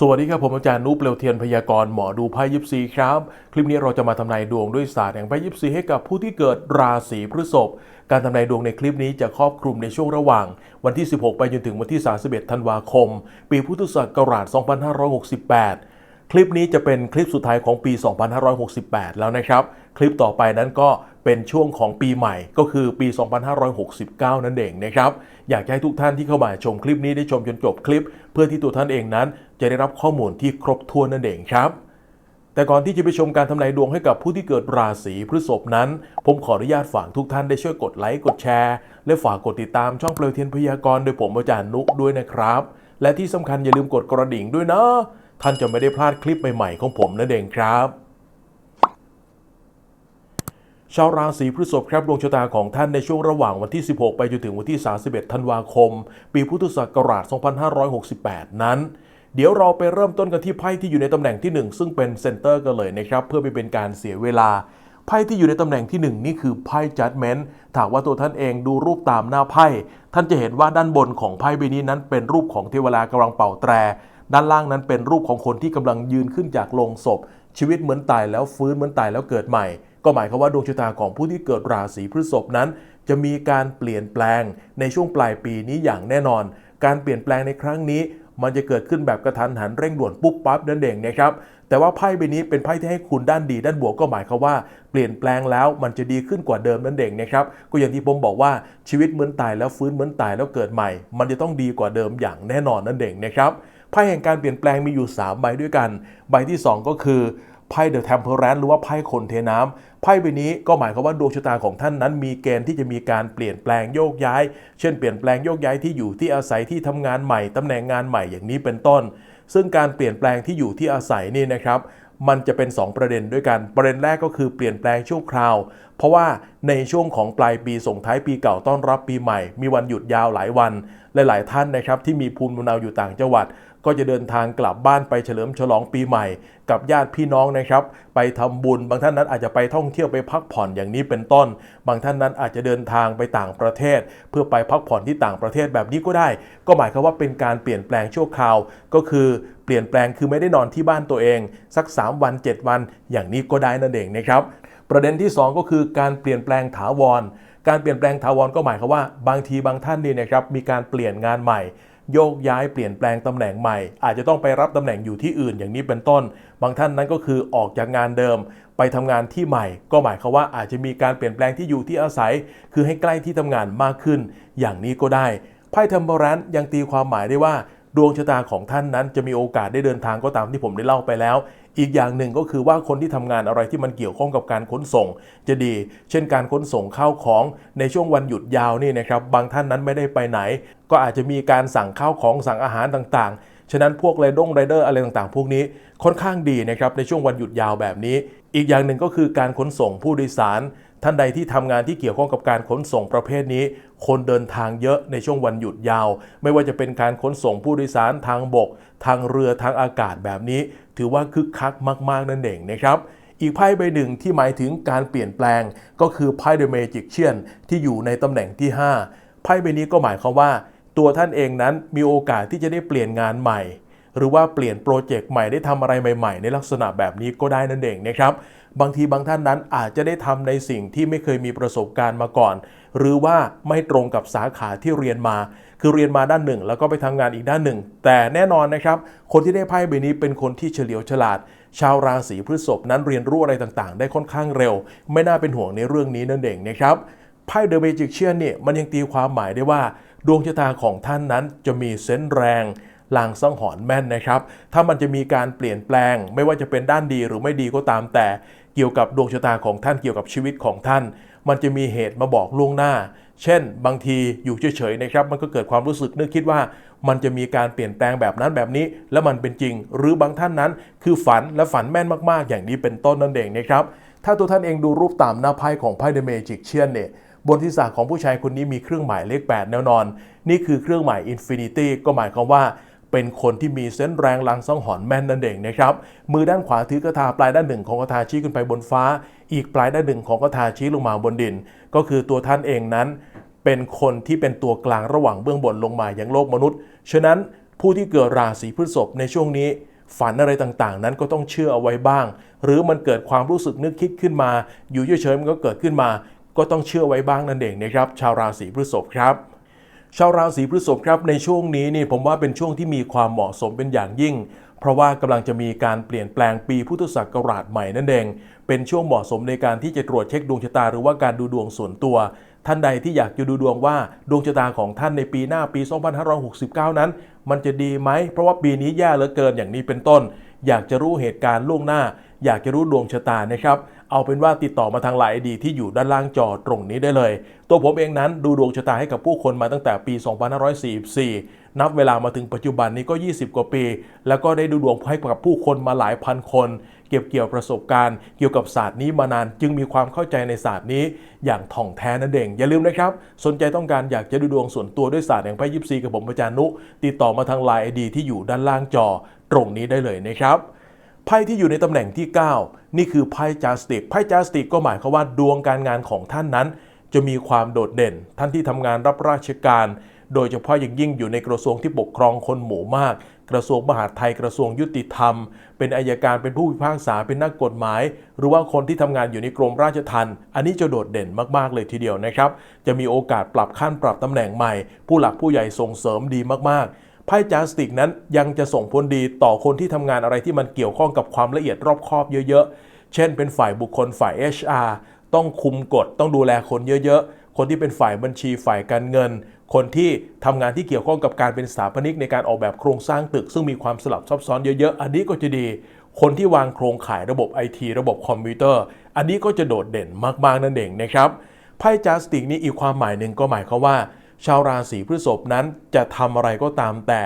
สวัสดีครับผมอาจารย์นุเปลวเทียนพยากรณ์หมอดูไพ่ยิปซีครับ คลิปนี้เราจะมาทำนายดวงด้วยศาสตร์แห่งไพ่ยิปซีให้กับผู้ที่เกิดราศีพฤษภการทำนายดวงในคลิปนี้จะครอบคลุมในช่วงระหว่าง วันที่ 16 ไปจนถึงวันที่ 31 ธันวาคม ปีพุทธศักราช 2568 คลิปนี้จะเป็นคลิปสุดท้ายของปี 2568 แล้วนะครับ คลิปต่อไปนั้นก็ เป็นช่วงของปีใหม่ ก็คือปี 2569 นั่นเองนะครับอยากให้ทุกท่านที่เข้ามาชมคลิปนี้ได้ชมจนจบคลิป เพื่อที่ตัวท่านเองนั้น จะได้รับข้อมูลที่ครบถ้วนนั่นเองครับแต่ก่อนที่จะไปชมการทำนายดวงให้กับผู้ที่เกิดราศีพฤษภนั้น ผมขออนุญาตฝากทุกท่านได้ช่วยกดไลค์กดแชร์ และฝากกดติดตามช่องเปลวเทียนพยากรณ์โดยผมอาจารย์นุด้วยนะครับ และที่สำคัญอย่าลืมกดกระดิ่งด้วยนะ ท่านจะไม่ได้พลาดคลิปใหม่ๆของผมนั่นเองครับ ชาวราศีพฤษภครับดวงชะตาของท่านในช่วงระหว่างวันที่ 16 ไปจนถึงวันที่ 31 ธันวาคม ปีพุทธศักราช 2568 นั้น เดี๋ยวเราไปเริ่มต้นกันที่ไพ่ที่อยู่ในตำแหน่งที่ 1 ซึ่งเป็นเซนเตอร์กันเลยนะครับ เพื่อไม่เป็นการเสียเวลา ไพ่ที่อยู่ในตำแหน่งที่ 1 นี่คือไพ่ judgment ถากว่าตัวท่านเองดูรูปตามหน้าไพ่ ท่านจะเห็นว่าด้านบนของไพ่ใบนี้นั้นเป็นรูปของเทวดากำลังเป่าแตร ด้านล่างนั้นเป็นรูปของคนที่กำลังยืนขึ้นจากโลงศพ ชีวิตเหมือนตายแล้วฟื้นเหมือนตายแล้วเกิดใหม่ ก็หมายความว่าดวงชะตาของผู้ที่เกิดราศีพฤษภนั้น จะมีการเปลี่ยนแปลงในช่วงปลายปีนี้อย่างแน่นอน การเปลี่ยนแปลงในครั้งนี้ มันจะเกิดขึ้นแบบกระทันหันเร่งด่วนปุ๊บปั๊บนั่นเองนะครับแต่ว่าไพ่ใบนี้เป็นไพ่ที่ให้คุณด้านดีด้านบวกก็หมายความว่าเปลี่ยนแปลงแล้วมันจะดีขึ้นกว่าเดิมนั่นเองนะครับก็อย่างที่ผมบอกว่าชีวิตเหมือนตายแล้วฟื้นเหมือนตายแล้วเกิดใหม่ มันจะต้องดีกว่าเดิมอย่างแน่นอนนั่นเองนะครับไพ่แห่งการเปลี่ยนแปลงมีอยู่ 3 ใบด้วยกัน ใบที่ 2 ก็คือ ไพ่เดอะเทมเพอร์แรนหรือว่าไพ่คนเทน้ำไพ่ใบนี้ก็หมายความว่าดวงชะตาของท่านนั้น มีเกณฑ์ที่จะมีการเปลี่ยนแปลงโยกย้าย เช่นเปลี่ยนแปลงโยกย้ายที่อยู่ที่อาศัยที่ทำงานใหม่ตำแหน่งงานใหม่อย่างนี้เป็นต้น ซึ่งการเปลี่ยนแปลงที่อยู่ที่อาศัยนี่นะครับมันจะเป็น 2 ประเด็นด้วยกัน ประเด็นแรกก็คือเปลี่ยนแปลงชั่วคราว เพราะว่าในช่วงของปลายปีส่งท้ายปีเก่าต้อนรับปีใหม่ มีวันหยุดยาวหลายวัน หลาย ๆ ท่านนะครับที่มีภูมิลำเนาอยู่ต่างจังหวัด ก็จะเดินทางกลับบ้านไปเฉลิมฉลองปีใหม่ กับญาติพี่น้องนะครับ ไปทำบุญ บางท่านนั้นอาจจะไปท่องเที่ยวไปพักผ่อนอย่างนี้เป็นต้น บางท่านนั้นอาจจะเดินทางไปต่างประเทศ เพื่อไปพักผ่อนที่ต่างประเทศแบบนี้ก็ได้ ก็หมายความว่าเป็นการเปลี่ยนแปลงชั่วคราว ก็คือเปลี่ยนแปลงคือไม่ได้นอนที่บ้านตัวเอง สัก 3 วัน 7 วัน อย่างนี้ก็ได้นั่นเองนะครับ ประเด็นที่ 2 ก็คือการเปลี่ยนแปลงถาวร การเปลี่ยนแปลงถาวรก็หมายความว่า บางทีบางท่านนี่นะครับมีการเปลี่ยนงานใหม่ โยกย้ายเปลี่ยนแปลงตำแหน่งใหม่ อาจจะต้องไปรับตำแหน่งอยู่ที่อื่นอย่างนี้เป็นต้น บางท่านนั้นก็คือออกจากงานเดิม ไปทำงานที่ใหม่ ก็หมายความว่าอาจจะมีการเปลี่ยนแปลงที่อยู่ที่อาศัย คือให้ใกล้ที่ทำงานมากขึ้น อย่างนี้ก็ได้ไพ่เทมเปอรันยังตีความหมายได้ว่าดวงชะตาของท่านนั้นจะมีโอกาสได้เดินทางก็ตามที่ผมได้เล่าไปแล้ว อีกอย่างหนึ่งก็คือว่าคนที่ทำงานอะไรที่มันเกี่ยวข้องกับการขนส่ง จะดี เช่นการขนส่งข้าวของในช่วงวันหยุดยาวนี่นะครับบางท่านนั้นไม่ได้ไปไหน ก็อาจจะมีการสั่งข้าวของสั่งอาหารต่างๆ ฉะนั้นพวกไรดงไรเดอร์อะไรต่างๆ พวกนี้ค่อนข้างดีนะครับในช่วงวันหยุดยาวแบบนี้ อีกอย่างหนึ่งก็คือการขนส่งผู้โดยสาร ท่านใดที่ทำงานที่เกี่ยวข้องกับการขนส่งประเภทนี้ คนเดินทางเยอะในช่วงวันหยุดยาว ไม่ว่าจะเป็นการขนส่งผู้โดยสารทางบก ทางเรือทางอากาศแบบนี้ ถือว่าคึกคักมาก ๆ นั่นเองนะครับอีกไพ่ใบหนึ่งที่หมายถึงการเปลี่ยนแปลงก็คือไพ่เดอะเมจิกเชียนที่อยู่ในตำแหน่งที่ 5 ไพ่ใบนี้ก็หมายความว่า ตัวท่านเองนั้นมีโอกาสที่จะได้เปลี่ยนงานใหม่ หรือว่าเปลี่ยนโปรเจกต์ใหม่ได้ทำอะไรใหม่ ๆ ในลักษณะแบบนี้ก็ได้นั่นเองนะครับบางทีบางท่านนั้นอาจจะได้ทำในสิ่งที่ไม่เคยมีประสบการณ์มาก่อน หรือว่าไม่ตรงกับสาขาที่เรียนมา คือเรียนมาด้านหนึ่ง แล้วก็ไปทำงานอีกด้านหนึ่ง แต่แน่นอนนะครับ คนที่ได้ไพ่ใบนี้เป็นคนที่เฉลียวฉลาด ชาวราศีพฤษภนั้นเรียนรู้อะไรต่างๆ ได้ค่อนข้างเร็ว ไม่น่าเป็นห่วงในเรื่องนี้นั่นเองนะครับไพ่เดอะเมจิกเชียนเนี่ยมันยังตีความหมายได้ว่า ดวงชะตาของท่านนั้นจะมีเซนส์แรง ลางสังหรณ์แม่นนะครับ ถ้ามันจะมีการเปลี่ยนแปลง ไม่ว่าจะเป็นด้านดีหรือไม่ดีก็ตามแต่ เกี่ยวกับดวงชะตาของท่านเกี่ยวกับชีวิตของท่าน มันจะมีเหตุมาบอกล่วงหน้า เช่น บางทีอยู่เฉยๆนะครับ มันก็เกิดความรู้สึกนึกคิดว่า มันจะมีการเปลี่ยนแปลงแบบนั้นแบบนี้ แล้วมันเป็นจริง หรือบางท่านนั้น คือฝันและฝันแม่นมากๆ อย่างนี้เป็นต้นนั่นเองนะครับถ้าตัวท่านเองดูรูปตามหน้าไพ่ของไพ่เดอะเมจิกเชียนเนี่ยบนที่สากของผู้ชายคนนี้มีเครื่องหมายเลข 8 แน่นอน นี่คือเครื่องหมายอินฟินิตี้ก็หมายความว่า เป็นคนที่มีเส้นแรงลังสังหรณ์แม่นนั่นเองนะครับ มือด้านขวาถือกระทาปลายด้านหนึ่งของกระทาชี้ขึ้นไปบนฟ้า อีกปลายด้านหนึ่งของกระทาชี้ลงมาบนดิน ก็คือตัวท่านเองนั้น เป็นคนที่เป็นตัวกลางระหว่างเบื้องบนลงมาอย่างโลกมนุษย์ ฉะนั้นผู้ที่เกิดราศีพฤษภในช่วงนี้ ฝันอะไรต่างๆ นั้นก็ต้องเชื่อเอาไว้บ้าง หรือมันเกิดความรู้สึกนึกคิดขึ้นมา อยู่เฉยๆมันก็เกิดขึ้นมา ก็ต้องเชื่อไว้บ้างนั่นเองนะครับ ชาวราศีพฤษภครับ ชาวราศีพฤษภครับในช่วงนี้นี่ผมว่าเป็นช่วงที่มีความเหมาะสมเป็นอย่างยิ่ง เพราะว่ากำลังจะมีการเปลี่ยนแปลงปีพุทธศักราชใหม่นั่นเอง เป็นช่วงเหมาะสมในการที่จะตรวจเช็คดวงชะตาหรือว่าการดูดวงส่วนตัว ท่านใดที่อยากจะดูดวงว่าดวงชะตาของท่านในปีหน้าปี 2569 นั้น มันจะดีไหมเพราะว่าปีนี้แย่เหลือเกินอย่างนี้เป็นต้น อยากจะรู้เหตุการณ์ล่วงหน้า อยากจะรู้ดวงชะตานะครับ เอาเป็นว่าติดต่อมาทางไลน์ดีที่อยู่ด้านล่างจอตรงนี้ได้เลย ตัวผมเองนั้นดูดวงชะตาให้กับผู้คนมาตั้งแต่ปี 2544 นับเวลามาถึงปัจจุบันนี้ก็ 20 กว่าปี แล้วก็ได้ดูดวงให้กับผู้คนมาหลายพันคน เก็บเกี่ยวประสบการณ์ เกี่ยวกับศาสตร์นี้มานานจึงมีความเข้าใจในศาสตร์นี้ อย่างถ่องแท้นั่นเองอย่าลืมนะครับ สนใจต้องการอยากจะดูดวงส่วนตัวด้วยศาสตร์แห่งไพ่ยิปซีกับผมอาจารย์นุ ติดต่อมาทางไลน์ดีที่อยู่ด้านล่างจอตรงนี้ได้เลยนะครับ ไพ่ที่อยู่ในตำแหน่งที่ 9 นี่คือไพ่จาสติกไพ่จาสติกก็หมายความว่าดวงการงานของท่านนั้น จะมีความโดดเด่น ท่านที่ทำงานรับราชการ โดยเฉพาะอย่างยิ่งอยู่ในกระทรวงที่ปกครองคนหมู่มาก กระทรวงมหาดไทยกระทรวงยุติธรรม เป็นอายการเป็นผู้พิพากษาเป็นนักกฎหมาย หรือว่าคนที่ทำงานอยู่ในกรมราชทัณฑ์อันนี้จะโดดเด่นมากๆเลยทีเดียวนะครับ จะมีโอกาสปรับขั้นปรับตำแหน่งใหม่ ผู้หลักผู้ใหญ่ส่งเสริมดีมากๆ ไพ่จาสติกนั้นยังจะส่งผลดีต่อคนที่ทำงานอะไรที่มันเกี่ยวข้องกับความละเอียดรอบคอบเยอะๆ เช่น เป็นฝ่ายบุคคลฝ่าย HR ต้องคุมกฎต้องดูแลคนเยอะๆ คนที่เป็นฝ่ายบัญชีฝ่ายการเงิน คนที่ทำงานที่เกี่ยวข้องกับการเป็นสถาปนิกในการออกแบบโครงสร้างตึก ซึ่งมีความสลับซับซ้อนเยอะๆ อันนี้ก็จะดี คนที่วางโครงข่ายระบบไอทีระบบคอมพิวเตอร์ อันนี้ก็จะโดดเด่นมากๆนั่นเองนะครับไพ่จาสติกนี้อีกความหมายหนึ่งก็หมายความว่า ชาวราศีพฤษภนั้นจะทำอะไรก็ตามแต่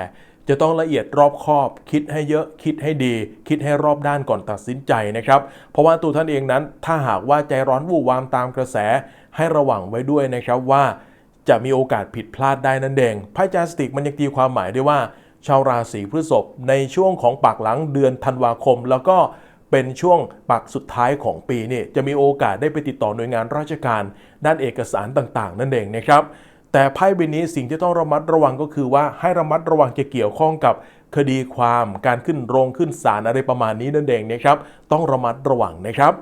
จะต้องละเอียดรอบคอบ คิดให้เยอะคิดให้ดี คิดให้รอบด้านก่อนตัดสินใจนะครับ เพราะว่าตัวท่านเองนั้นถ้าหากว่าใจร้อนวู่วามตามกระแส ให้ระวังไว้ด้วยนะครับว่าจะมีโอกาสผิดพลาดได้นั่นเองไพ่จาสติกมันยังตีความหมายได้ว่า ชาวราศีพฤษภในช่วงของปากหลังเดือนธันวาคม แล้วก็เป็นช่วงปักสุดท้ายของปีนี่จะมีโอกาสได้ไปติดต่อหน่วยงานราชการ ด้านเอกสารต่างๆ นั่นเองนะครับ แต่ไพ่ใบนี้สิ่งที่ต้องระมัดระวังก็คือว่าให้ระมัดระวังจะเกี่ยวข้องกับคดีความการขึ้นโรงขึ้นศาลอะไรประมาณนี้นั่นเองนะครับ ต้องระมัดระวังนะครับ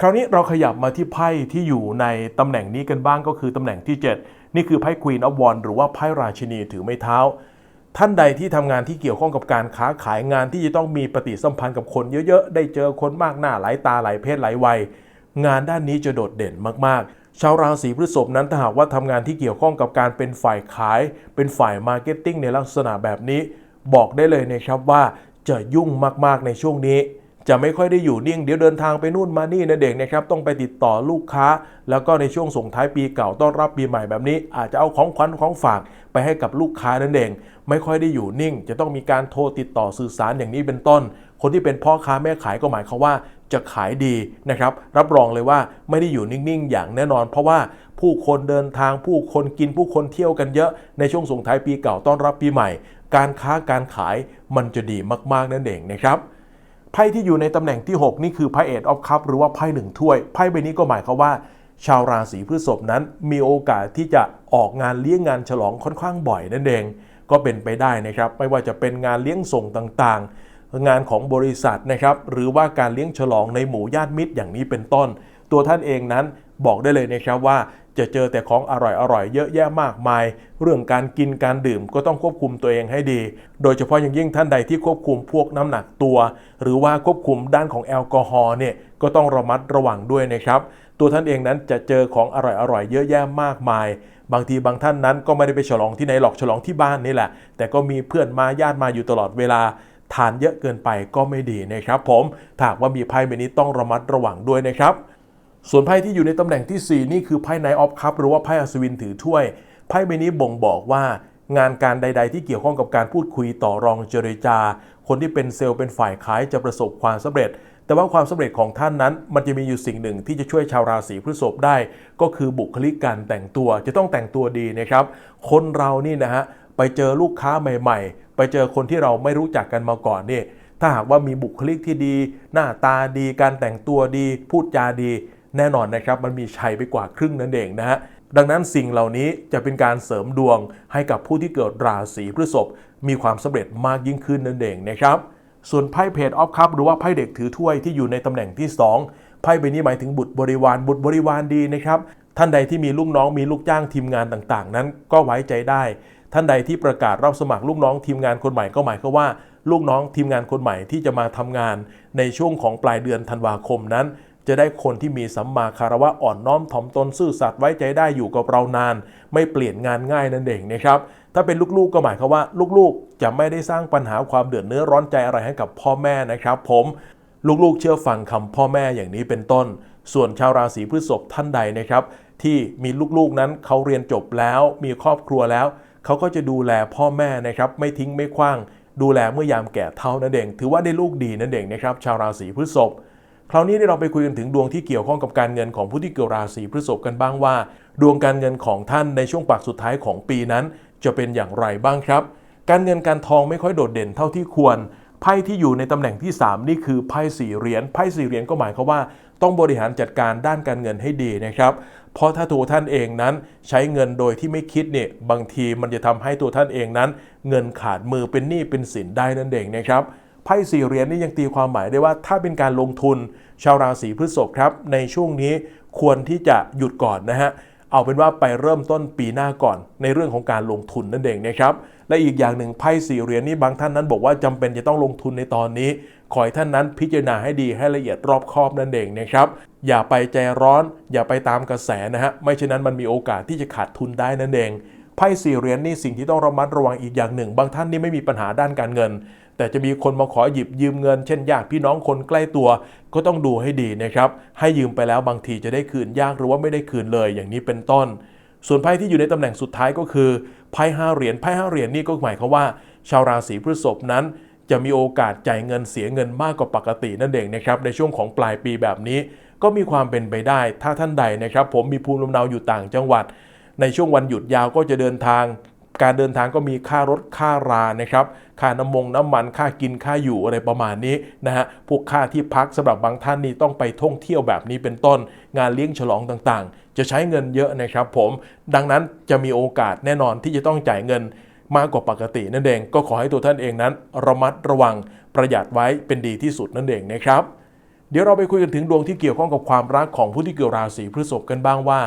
คราวนี้เราขยับมาที่ไพ่ที่อยู่ในตำแหน่งนี้กันบ้างก็คือตำแหน่งที่ 7 นี่คือไพ่ Queen of Wands หรือว่าไพ่ราชินีถือไม้เท้า ท่านใดที่ทำงานที่เกี่ยวข้องกับการค้าขายงานที่จะต้องมีปฏิสัมพันธ์กับคนเยอะๆ ได้เจอคนมากหน้าหลายตาหลายเพศหลายวัย งานด้านนี้จะโดดเด่นมากๆ ชาวราศีพฤษภนั้นถ้าหากว่าทำงานที่เกี่ยวข้องกับการเป็นฝ่ายขาย เป็นฝ่ายมาร์เก็ตติ้งในลักษณะแบบนี้ บอกได้เลยนะครับว่าจะยุ่งมากๆในช่วงนี้ จะไม่ค่อยได้อยู่นิ่ง เดี๋ยวเดินทางไปนู่นมานี่นะเด็กนะครับต้องไปติดต่อลูกค้า แล้วก็ในช่วงส่งท้ายปีเก่าต้อนรับปีใหม่แบบนี้ อาจจะเอาของขวัญของฝากไปให้กับลูกค้านั่นเอง ไม่ค่อยได้อยู่นิ่ง จะต้องมีการโทรติดต่อสื่อสารอย่างนี้เป็นต้น คนที่เป็นพ่อค้าแม่ขายก็หมายความว่าจะขายดีนะครับ รับรองเลยว่าไม่ได้อยู่นิ่ง ๆ อย่างแน่นอน เพราะว่าผู้คนเดินทางผู้คนกินผู้คนเที่ยวกันเยอะในช่วงส่งท้ายปีเก่าต้อนรับปีใหม่ การค้าการขายมันจะดีมากๆนั่นเองนะครับ ไพ่ที่อยู่ในตำแหน่งที่ 6 นี่คือไพ่เอ็ดออฟคัพหรือว่าไพ่หนึ่งถ้วยไพ่ใบนี้ก็หมายความว่า ชาวราศีพฤษภนั้น มีโอกาสที่จะออกงานเลี้ยงงานฉลองค่อนข้างบ่อยนั่นเอง ก็เป็นไปได้นะครับ ไม่ว่าจะเป็นงานเลี้ยงส่งต่างๆ งานของบริษัทนะครับ หรือว่าการเลี้ยงฉลองในหมู่ญาติมิตรอย่างนี้เป็นต้น ตัวท่านเองนั้น บอกได้เลยนะครับว่าจะเจอแต่ของอร่อยๆ เยอะแยะมากมาย เรื่องการกินการดื่มก็ต้องควบคุมตัวเองให้ดี โดยเฉพาะอย่างยิ่งท่านใดที่ควบคุมพวกน้ำหนักตัว หรือว่าควบคุมด้านของแอลกอฮอล์เนี่ยก็ต้องระมัดระวังด้วยนะครับ ตัวท่านเองนั้นจะเจอของอร่อยๆ เยอะแยะมากมาย บางทีบางท่านนั้นก็ไม่ได้ไปฉลองที่ไหนหรอกฉลองที่บ้านนี่แหละ แต่ก็มีเพื่อนมาญาติมาอยู่ตลอดเวลาทานเยอะเกินไปก็ไม่ดีนะครับ ผมถ้าว่ามีไพ่ใบนี้ต้องระมัดระวังด้วยนะครับ ส่วนไพ่ที่อยู่ในตำแหน่งที่ 4 นี่คือไพ่ไนออฟคัพหรือว่าไพ่อัศวินถือถ้วย ไพ่ใบนี้บ่งบอกว่างานการใด ๆ ที่เกี่ยวข้องกับการพูดคุยต่อรองเจรจา คนที่เป็นเซลล์เป็นฝ่ายขายจะประสบความสำเร็จ แต่ว่าความสำเร็จของท่านนั้น มันจะมีอยู่สิ่งหนึ่งที่จะช่วยชาวราศีพฤษภได้ ก็คือบุคลิกการแต่งตัวจะต้องแต่งตัวดีนะครับ คนเรานี่นะฮะไปเจอลูกค้าใหม่ ๆ ไปเจอคนที่เราไม่รู้จักกันมาก่อนนี่ถ้าหากว่ามีบุคลิกที่ดี หน้าตาดีการแต่งตัวดี พูดจาดี แน่นอนนะครับมันมีชัยไปกว่าครึ่งนั่นเองนะฮะดังนั้นสิ่งเหล่านี้จะเป็นการเสริมดวงให้กับผู้ที่เกิดราศีพฤษภมีความสำเร็จมากยิ่งขึ้นนั่นเองนะครับส่วนไพ่เพจออฟคัพหรือว่าไพ่เด็กถือถ้วยที่อยู่ในตำแหน่งที่ 2 ไพ่ใบนี้หมายถึงบุตรบริวารบุตรบริวารดีนะครับท่านใดที่มีลูกน้องมีลูกจ้างทีมงานต่างๆ นั้นก็ไว้ใจได้ ท่านใดที่ประกาศรับสมัครลูกน้องทีมงานคนใหม่ก็หมายความว่า ลูกน้องทีมงานคนใหม่ที่จะมาทำงานในช่วงของปลายเดือนธันวาคมนั้น จะได้คนที่มีสัมมาคารวะอ่อนน้อมถ่อมตนซื่อสัตย์ไว้ใจได้อยู่กับเรานาน ไม่เปลี่ยนงานง่ายนั่นเองนะครับ ถ้าเป็นลูกๆก็หมายความว่าลูกๆ จะไม่ได้สร้างปัญหาความเดือดเนื้อร้อนใจอะไรให้กับพ่อแม่นะครับ ผมลูกๆ เชื่อฟังคำพ่อแม่อย่างนี้เป็นต้น ส่วนชาวราศีพฤษภท่านใดนะครับ ที่มีลูกๆนั้นเขาเรียนจบแล้ว มีครอบครัวแล้ว เขาก็จะดูแลพ่อแม่นะครับ ไม่ทิ้งไม่ขว้าง ดูแลเมื่อยามแก่เท่านั่นเอง ถือว่าได้ลูกดีนั่นเองนะครับ ชาวราศีพฤษภ คราวนี้เราไปคุยกันถึงดวงที่เกี่ยวข้องกับการเงินของผู้ที่เกิดราศีพฤษภกันบ้างว่า ดวงการเงินของท่านในช่วงปากสุดท้ายของปีนั้น จะเป็นอย่างไรบ้างครับ การเงินการทองไม่ค่อยโดดเด่นเท่าที่ควรไพ่ที่อยู่ในตำแหน่งที่ 3 นี่คือไพ่สี่เหรียญไพ่สี่เหรียญก็หมายความว่าต้องบริหารจัดการด้านการเงินให้ดีนะครับ เพราะถ้าตัวท่านเองนั้นใช้เงินโดยที่ไม่คิดเนี่ยบางทีมันจะทำให้ตัวท่านเองนั้น เงินขาดมือเป็นหนี้เป็นสินได้นั่นเองนะครับ ไพ่สี่เหรียญนี่ยังตีความหมายได้ว่า ถ้าเป็นการลงทุนชาวราศีพฤษภครับในช่วงนี้ควรที่จะหยุดก่อนนะฮะเอาเป็นว่าไปเริ่มต้นปีหน้าก่อน ในเรื่องของการลงทุนนั่นเองนะครับและอีกอย่างหนึ่งไพ่สี่เหรียญนี่บางท่านนั้นบอกว่าจำเป็นจะต้องลงทุนในตอนนี้ขอให้ท่านนั้นพิจารณาให้ดีให้ละเอียดรอบคอบนั่นเองนะครับอย่าไปใจร้อน อย่าไปตามกระแสนะฮะไม่เช่นนั้นมันมีโอกาสที่จะขาดทุนได้นั่นเองไพ่สี่เหรียญนี่สิ่งที่ต้องระมัดระวังอีกอย่างหนึ่ง บางท่านนี่ไม่มีปัญหาด้านการเงิน แต่จะมีคนมาขอหยิบยืมเงิน เช่นญาติพี่น้องคนใกล้ตัว ก็ต้องดูให้ดีนะครับ ให้ยืมไปแล้วบางทีจะได้คืนยากหรือว่าไม่ได้คืนเลย อย่างนี้เป็นต้น ส่วนไพ่ที่อยู่ในตำแหน่งสุดท้ายก็คือไพ่ห้าเหรียญไพ่ห้าเหรียญนี่ก็หมายความว่า ชาวราศีพฤษภนั้นจะมีโอกาสจ่ายเงินเสียเงินมากกว่าปกตินั่นเองนะครับในช่วงของปลายปีแบบนี้ ก็มีความเป็นไปได้ ถ้าท่านใดนะครับ ผมมีภูมิลำเนาอยู่ต่างจังหวัด ในช่วงวันหยุดยาวก็จะเดินทาง การเดินทางก็มีค่ารถค่ารานะครับค่าน้ำมงน้ำมันค่ากินค่าอยู่อะไรประมาณนี้นะฮะพวกค่าที่พักสำหรับบางท่านนี่ต้องไปท่องเที่ยวแบบนี้เป็นต้น งานเลี้ยงฉลองต่างๆ จะใช้เงินเยอะนะครับผมดังนั้นจะมีโอกาสแน่นอนที่จะต้องจ่ายเงินมากกว่าปกตินั่นเองก็ขอให้ตัวท่านเองนั้น ระมัดระวังประหยัดไว้เป็นดีที่สุดนั่นเองนะครับ เดี๋ยวเราไปคุยกันถึงดวงที่เกี่ยวข้องกับความรักของผู้ที่เกี่ยวราศีพฤษภกันบ้างว่า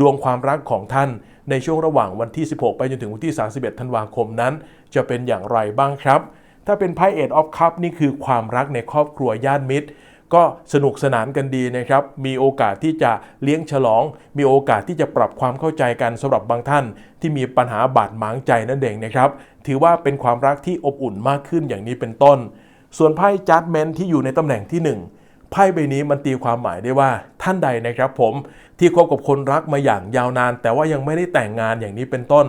ดวงความรักของท่าน ในช่วงระหว่างวันที่ 16 ไปจนถึงวันที่ 31 ธันวาคมนั้น จะเป็นอย่างไรบ้างครับ ถ้าเป็นไพ่เอ็ดออฟคัพนี่คือความรักในครอบครัวญาติมิตร ก็สนุกสนานกันดีนะครับ มีโอกาสที่จะเลี้ยงฉลอง มีโอกาสที่จะปรับความเข้าใจกันสำหรับบางท่าน ที่มีปัญหาบาดหมางใจนั่นเองนะครับ ถือว่าเป็นความรักที่อบอุ่นมากขึ้นอย่างนี้เป็นต้น ส่วนไพ่จัดเมนที่อยู่ในตำแหน่งที่หนึ่ง ไพ่ใบนี้มันตีความหมายได้ว่าท่านใดนะครับผมที่คบกับคนรักมาอย่างยาวนาน แต่ว่ายังไม่ได้แต่งงานอย่างนี้เป็นต้น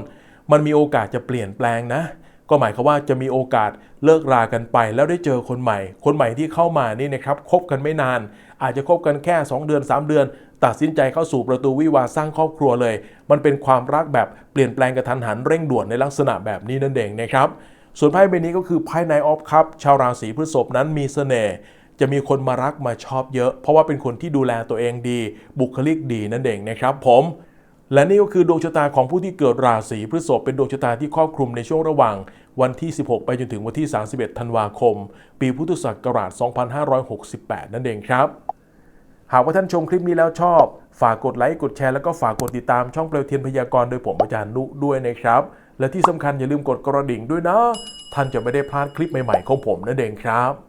มันมีโอกาสจะเปลี่ยนแปลงนะ ก็หมายความว่าจะมีโอกาสเลิกรากันไปแล้วได้เจอคนใหม่ คนใหม่ที่เข้ามานี่นะครับคบกันไม่นาน อาจจะคบกันแค่ 2 เดือน 3 เดือน ตัดสินใจเข้าสู่ประตูวิวาสร้างครอบครัวเลย มันเป็นความรักแบบเปลี่ยนแปลงกระทันหันเร่งด่วนในลักษณะแบบนี้นั่นเองนะครับส่วนไพ่ใบนี้ก็คือไพ่ไนออฟคัพชาวราศีพฤษภนั้นมีเสน่ห์ จะมีคนมารักมาชอบเยอะ เพราะว่าเป็นคนที่ดูแลตัวเองดี บุคลิกดีนั่นเองนะครับ ผมและนี่ก็คือดวงชะตาของผู้ที่เกิดราศีพฤษภเป็นดวงชะตาที่ครอบคลุมในช่วงระหว่าง วันที่ 16 ไปจนถึงวันที่ 31 ธันวาคม ปีพุทธศักราช 2568 นั่นเองครับ หากว่าท่านชมคลิปนี้แล้วชอบ ฝากกดไลค์ กดแชร์แล้วก็ฝากกดติดตามช่องเปลวเทียนพยากรณ์โดยผมอาจารย์นุด้วยนะครับ และที่สำคัญอย่าลืมกดกระดิ่งด้วยนะ ท่านจะไม่ได้พลาดคลิปใหม่ๆของผมนั่นเองครับ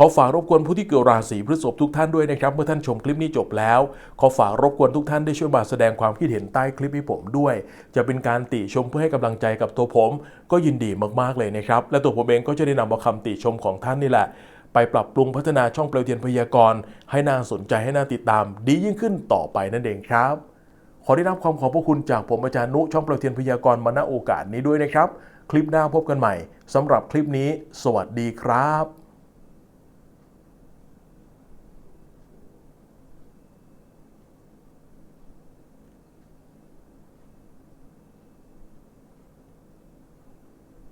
ขอฝากรบกวนผู้ที่เกิดราศีพฤษภทุกท่านด้วยนะครับ เมื่อท่านชมคลิปนี้จบแล้ว ขอฝากรบกวนทุกท่านได้ช่วยมาแสดงความคิดเห็นใต้คลิปให้ผมด้วย จะเป็นการติชมเพื่อให้กำลังใจกับตัวผม ก็ยินดีมากๆเลยนะครับ และตัวผมเองก็จะได้นำเอาคำติชมของท่านนี่แหละ ไปปรับปรุงพัฒนาช่องเปลวเทียนพยากรณ์ให้น่าสนใจให้น่าติดตาม ดียิ่งขึ้นต่อไปนั่นเองครับ ขอได้รับความขอบพระคุณจากผมอาจารย์นุช่องเปลวเทียนพยากรณ์มาณโอกาสนี้ด้วยนะครับ คลิปหน้าพบกันใหม่สำหรับคลิปนี้ สวัสดีครับ